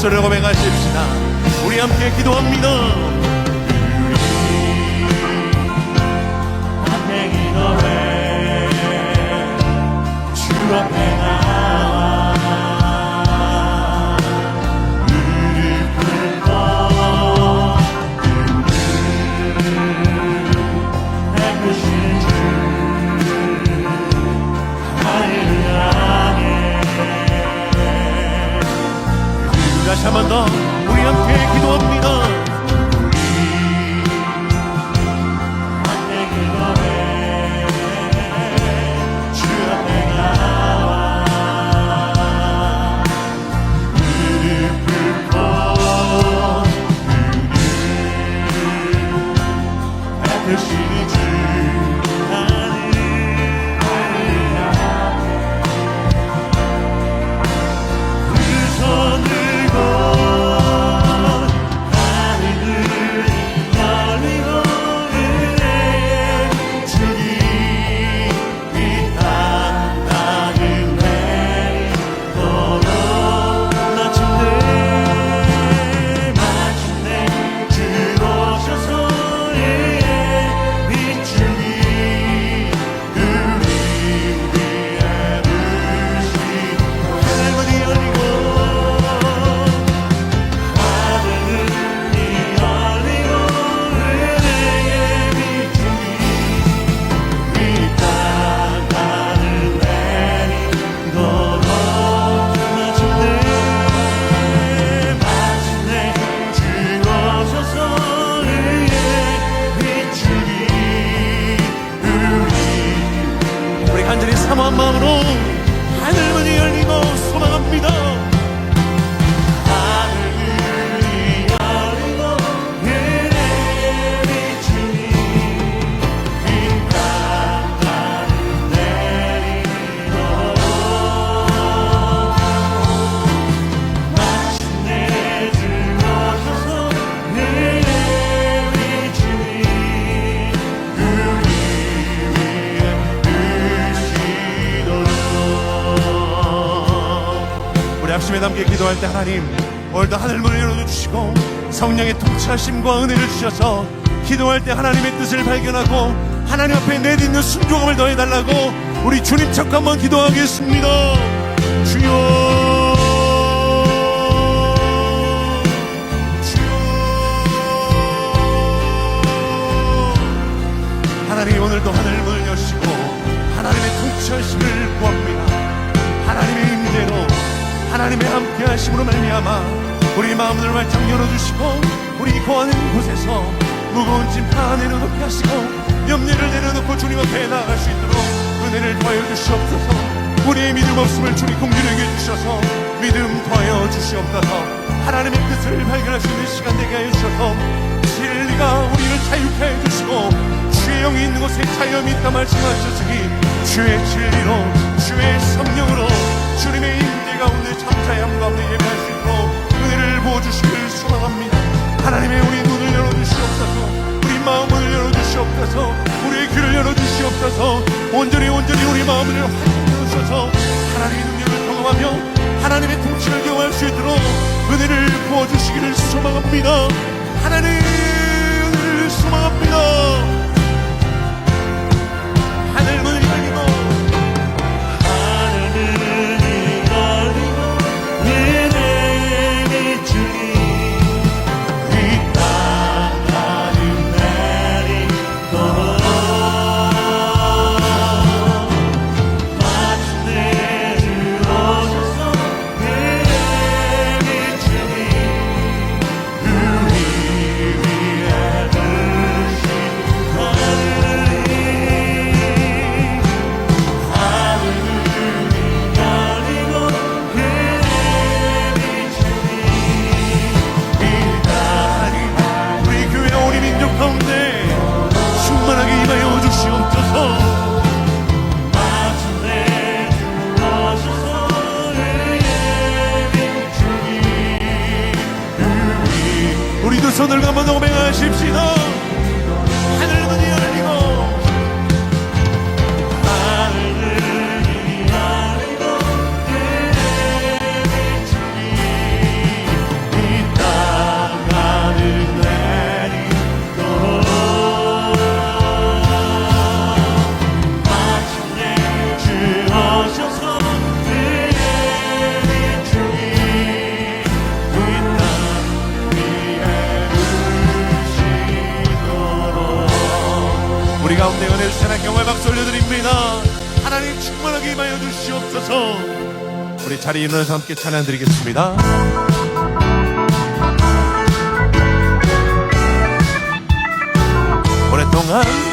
목소리로 고백하십시 다 기도할 때 하나님 오늘도 하늘문을 열어주시고 성령의 통치하심과 은혜를 주셔서 기도할 때 하나님의 뜻을 발견하고 하나님 앞에 내딛는 순종함을 더해달라고 우리 주님 척 한번 기도하겠습니다. 주여. 하나님 오늘도 하늘 문을 여시고 하나님의 통치하심을 구합니다. 하나님의 임재로 하나님의 함께 하심으로 말미암아 우리 마음을 활짝 열어주시고 우리 거하는 곳에서 무거운 짐 다 내려놓게 하시고 염려를 내려놓고 주님 앞에 나아갈 수 있도록 은혜를 더하여 주시옵소서. 우리의 믿음 없음을 주님 공유하게 주셔서 믿음 더하여 주시옵소서. 하나님의 뜻을 발견할 수 있는 시간 되게 하여 주셔서 진리가 우리를 자유케 해주시고 주의 영이 있는 곳에 자유함이 있다 말씀하셨으니 주의 진리로 주의 성령으로 주님의 가운데 참자함 가운데 예배할 수 있도록 은혜를 부어주시길 소망합니다. 하나님의 우리 눈을 열어주시옵소서 우리 마음을 열어주시옵소서 우리의 귀를 열어주시옵소서 온전히 온전히 우리 마음을 활용하셔서. 하나님의 능력을 경험하며 하나님의 통치를 경험할 수 있도록 은혜를 부어주시기를 소망합니다. 하나님 소망합니다 손을 한번 고백하십시다. 하늘문이 열 경외 박수 올려드립니다. 하나님 충만하게 임하여 주시옵소서. 우리 자리에 일어나서 함께 찬양 드리겠습니다. 오랫동안 오랫동안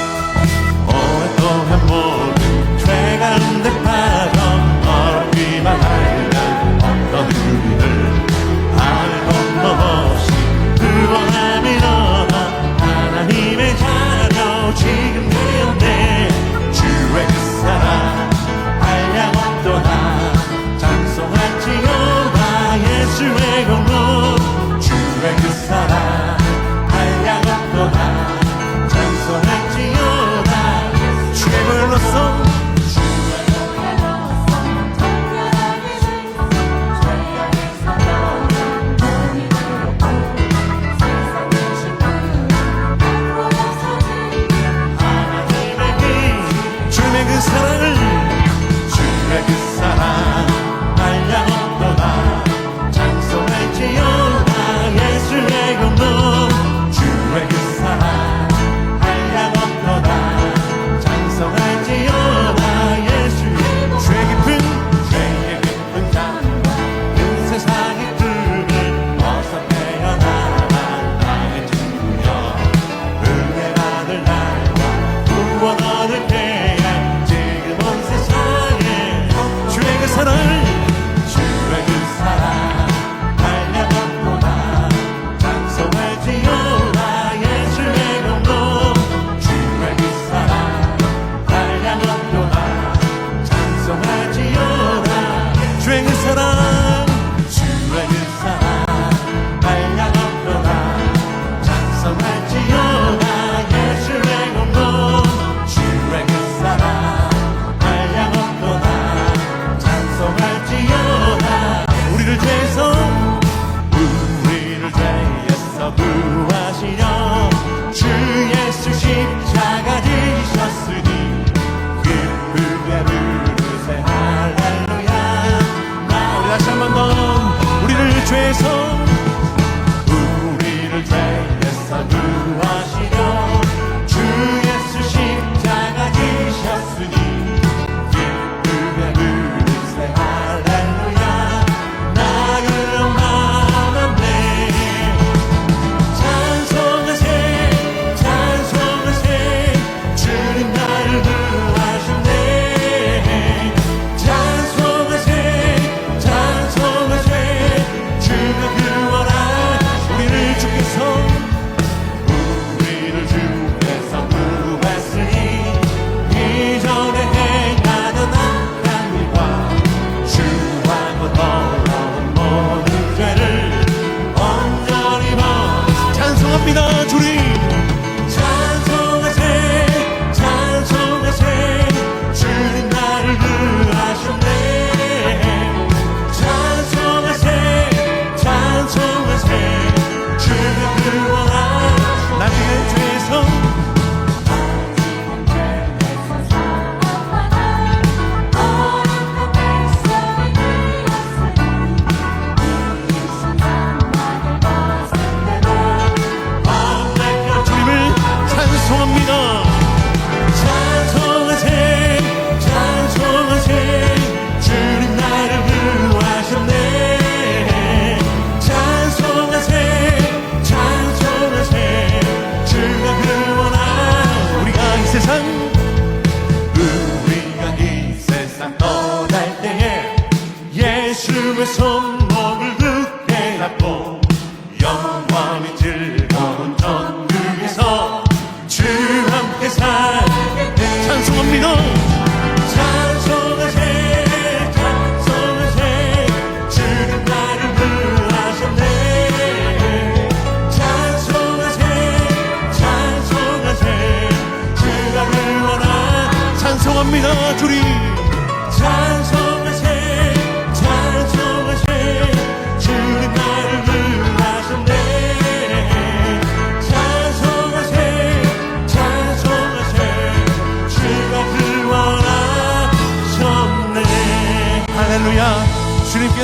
감사합니다.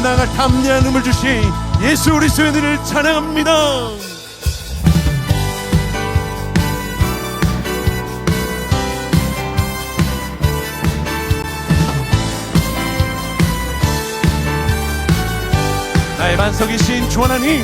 나아갈 담대한 음을 주신 예수 그리스도의 이름을 찬양합니다. 나의 반석이신 주 하나님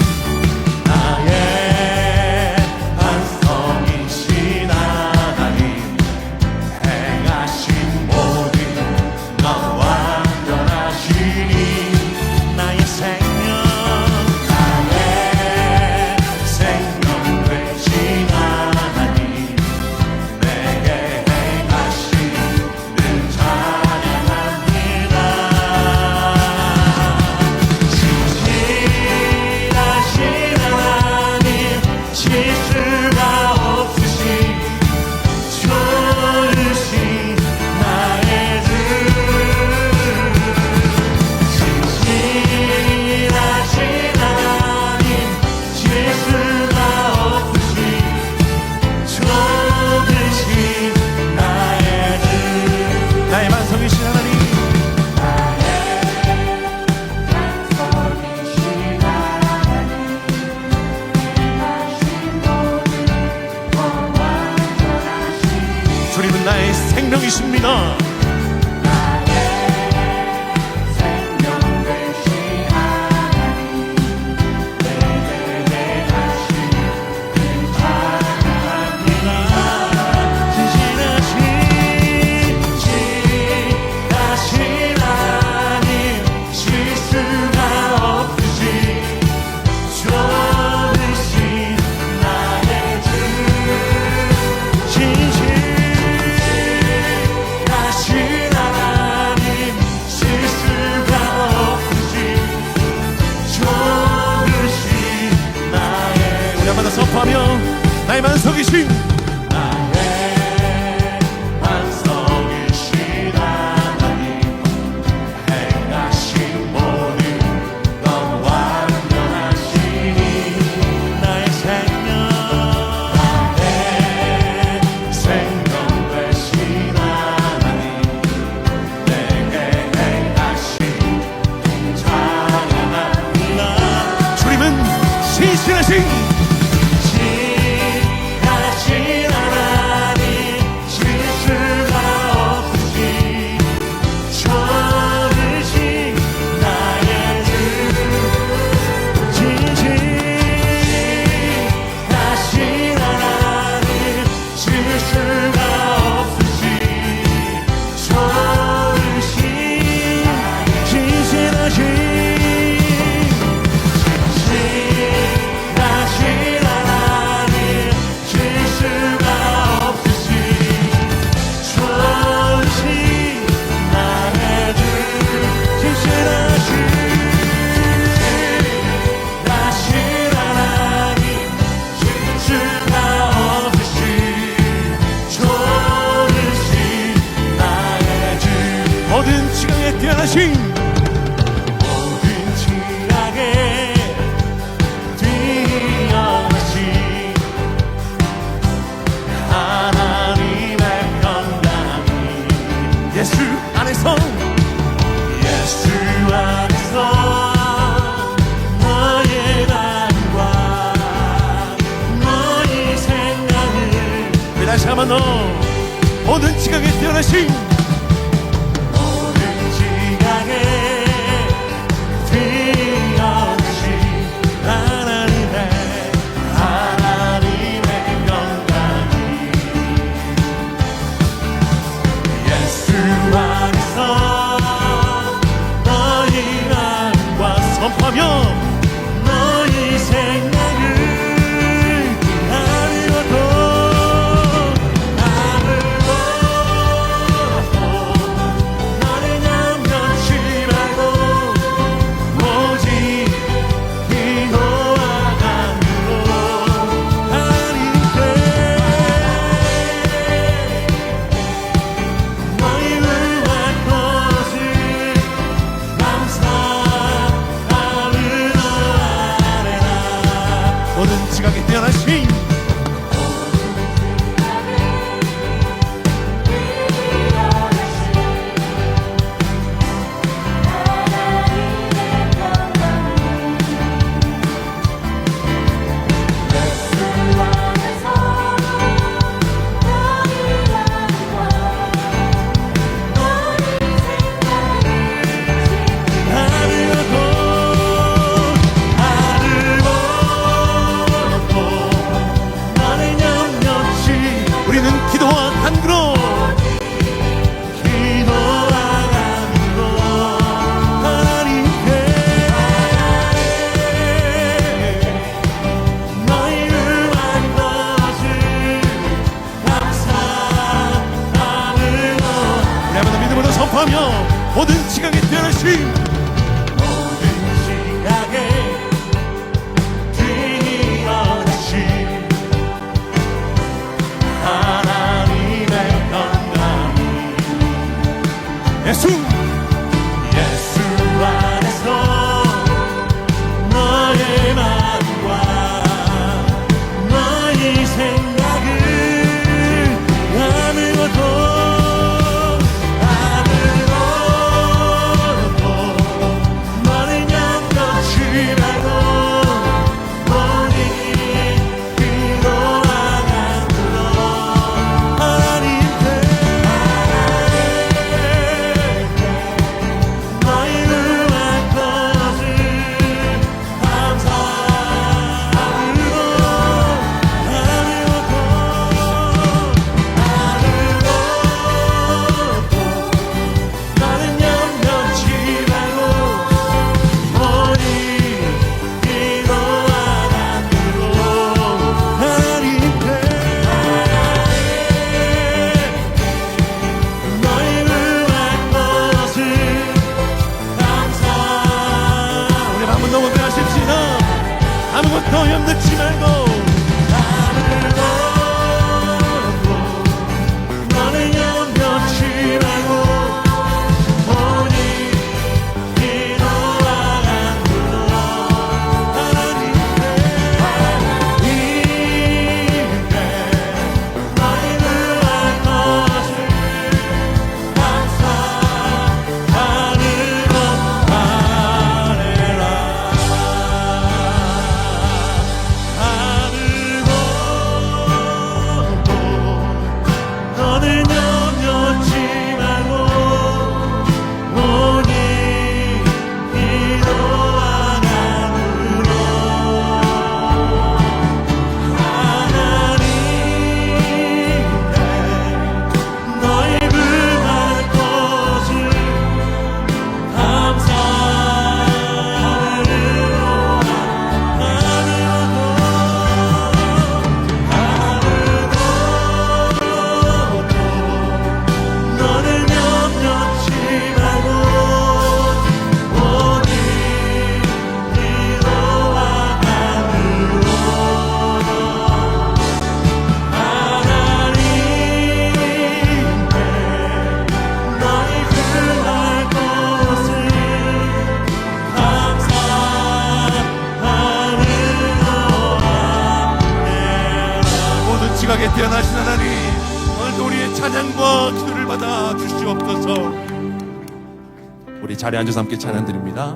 자리에 앉아서 함께 찬양 드립니다.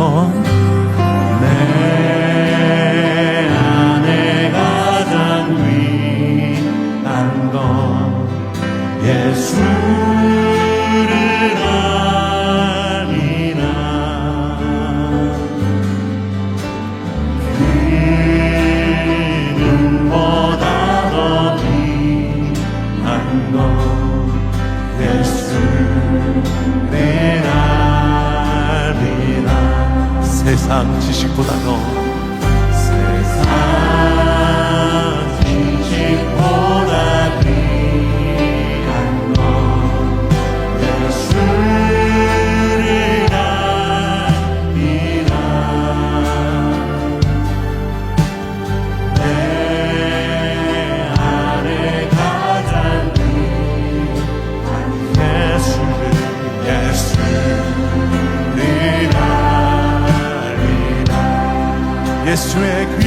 더 trick